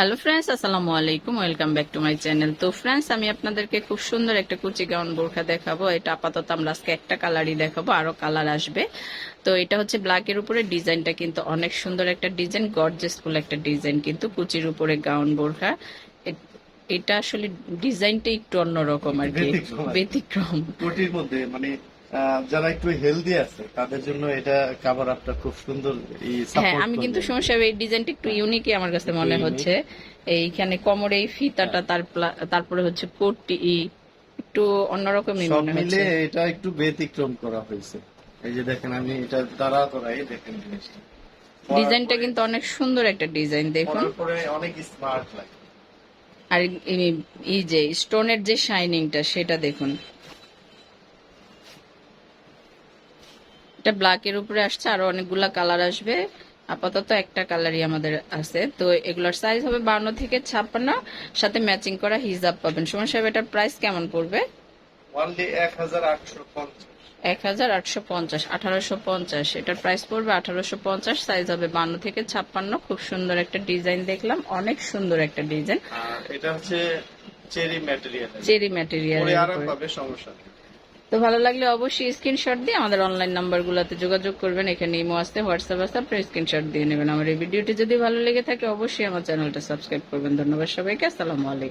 Hello friends আসসালামু আলাইকুম welcome back to my channel তো ফ্রেন্ডস আমি আপনাদেরকে খুব সুন্দর একটা কুচি গাউন বোরখা দেখাবো। এটা আপাতত আমরা আজকে একটা কালারই দেখাবো আরও কালার আসবে। তো এটা হচ্ছে ব্ল্যাকের উপরে ডিজাইনটা কিন্তু অনেক সুন্দর একটা ডিজাইন গর্জেসফুল একটা ডিজাইন কিন্তু কুচির উপরে গাউন বোরখা। এটা আসলে ডিজাইনটা একটু অন্যরকম আর কি ব্যতিক্রম মধ্যে মানে যারা একটু হেলদি আছে তাদের জন্য এটা কাভার আপটা খুব সুন্দর এই হ্যাঁ আমি কিন্তু। সমস্যা এই ডিজাইনটা একটু ইউনিকই আমার কাছে মনে হচ্ছে। এইখানে কোমরে এই ফিতাটা তার তারপরে হচ্ছে কোটি একটু অন্যরকমই মনে মিলে হচ্ছে। এটা একটু ব্যতিক্রম করা হয়েছে। এই যে দেখেন আমি এটা দাঁড়া দাঁড়াই দেখেন জিনিসটা। ডিজাইনটা কিন্তু অনেক সুন্দর একটা ডিজাইন দেখুন। পরে অনেক স্মার্ট লাগে। আর এই যে স্টোনের যে শাইনিংটা সেটা দেখুন। এটা ব্ল্যাকের উপরে আসছে আরও অনেকগুলা কালার আসবে। আপাতত একটা কালারই আমাদের আছে। তো এগুলোর সাইজ হবে বান্ন থেকে ছাপ্পান্ন সাথে ম্যাচিং করা হিজাব পাবেন। সুমন সাহেব এটার প্রাইস কেমন পড়বে? এক হাজার আটশো পঞ্চাশ। আঠারোশো পঞ্চাশ। এটার প্রাইস পড়বে আঠারোশো পঞ্চাশ সাইজ হবে বান্ন থেকে ছাপ্পান্ন। খুব সুন্দর একটা ডিজাইন দেখলাম অনেক সুন্দর একটা ডিজাইন এটা হচ্ছে চেরি ম্যাটেরিয়াল। চেরি ম্যাটেরিয়াল আরাম পাবে সমস্যা তো ভালো লাগলে অবশ্যই স্ক্রিনশট দিয়ে আমাদের অনলাইন নাম্বার নাম্বারগুলোতে যোগাযোগ করবেন। এখানে ইমো আসতে হোয়াটসঅ্যাপ আসতে আপনার স্ক্রিনশট দিয়ে নেবেন। আমার এই ভিডিওটি যদি ভালো লেগে থাকে, অবশ্যই আমার চ্যানেলটা সাবস্ক্রাইব করবেন। ধন্যবাদ সবাইকে, আসসালামু আলাইকুম।